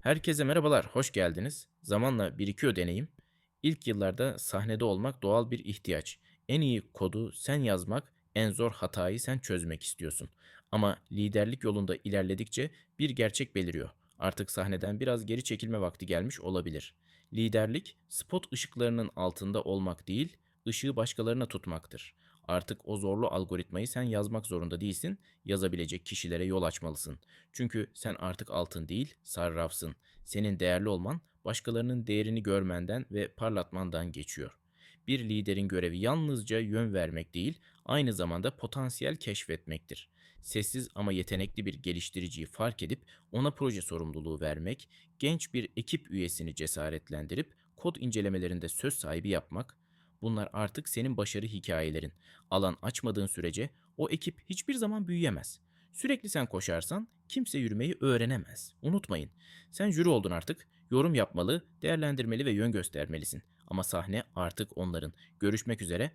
Herkese merhabalar, hoş geldiniz. Zamanla birikiyor deneyim. İlk yıllarda sahnede olmak doğal bir ihtiyaç. En iyi kodu sen yazmak, en zor hatayı sen çözmek istiyorsun. Ama liderlik yolunda ilerledikçe bir gerçek beliriyor. Artık sahneden biraz geri çekilme vakti gelmiş olabilir. Liderlik, spot ışıklarının altında olmak değil, ışığı başkalarına tutmaktır. Artık o zorlu algoritmayı sen yazmak zorunda değilsin, yazabilecek kişilere yol açmalısın. Çünkü sen artık altın değil, sarrafsın. Senin değerli olman başkalarının değerini görmenden ve parlatmandan geçiyor. Bir liderin görevi yalnızca yön vermek değil, aynı zamanda potansiyel keşfetmektir. Sessiz ama yetenekli bir geliştiriciyi fark edip ona proje sorumluluğu vermek, genç bir ekip üyesini cesaretlendirip kod incelemelerinde söz sahibi yapmak, bunlar artık senin başarı hikayelerin. Alan açmadığın sürece o ekip hiçbir zaman büyüyemez. Sürekli sen koşarsan kimse yürümeyi öğrenemez. Unutmayın. Sen jüri oldun artık. Yorum yapmalı, değerlendirmeli ve yön göstermelisin. Ama sahne artık onların. Görüşmek üzere.